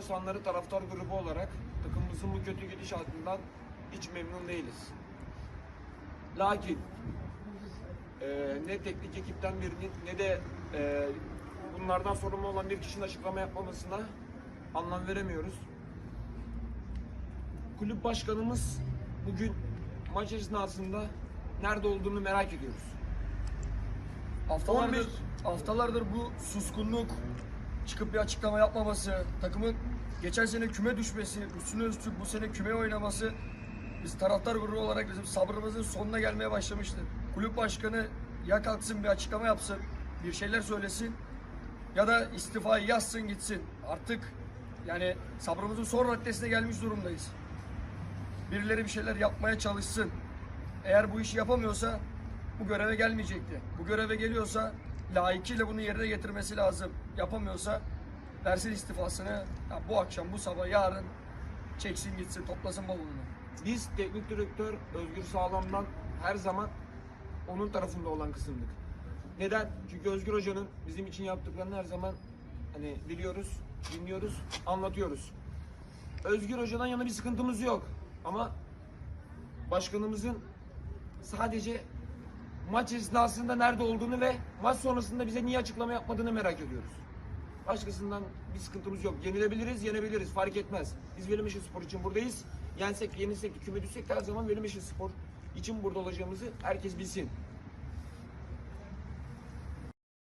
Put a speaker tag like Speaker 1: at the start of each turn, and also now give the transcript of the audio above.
Speaker 1: Korsanları taraftar grubu olarak takımımızın bu kötü gidişatından hiç memnun değiliz. Lakin e, ne teknik ekipten birinin ne de e, bunlardan sorumlu olan bir kişinin açıklama yapmamasına anlam veremiyoruz. Kulüp başkanımız bugün maç esnasında nerede olduğunu merak ediyoruz.
Speaker 2: Haftalardır,
Speaker 1: 11
Speaker 2: haftalardır bu suskunluk, çıkıp bir açıklama yapmaması, takımın geçen sene küme düşmesi, üstüne üstlük bu sene küme oynaması biz taraftar grubu olarak bizim sabrımızın sonuna gelmeye başlamıştı. Kulüp başkanı ya kalksın bir açıklama yapsın, bir şeyler söylesin ya da istifayı yazsın gitsin. Artık yani sabrımızın son raddesine gelmiş durumdayız. Birileri bir şeyler yapmaya çalışsın. Eğer bu işi yapamıyorsa bu göreve gelmeyecekti. Bu göreve geliyorsa layıkıyla bunu yerine getirmesi lazım. Yapamıyorsa versin istifasını. Ya bu akşam, bu sabah, yarın çeksin gitsin, toplasın bavulunu.
Speaker 1: Biz teknik direktör Özgür Sağlam'dan her zaman onun tarafında olan kısımdık. Neden? Çünkü Özgür Hoca'nın bizim için yaptıklarını her zaman hani biliyoruz, dinliyoruz, anlatıyoruz. Özgür Hoca'dan yana bir sıkıntımız yok. Ama başkanımızın sadece maç esnasında nerede olduğunu ve maç sonrasında bize niye açıklama yapmadığını merak ediyoruz. Başkasından bir sıkıntımız yok. Yenilebiliriz, yenebiliriz. Fark etmez. Biz Velimişi Spor için buradayız. Yensek, yenilsek, küme düşsek her zaman Velimişi Spor için burada olacağımızı herkes bilsin.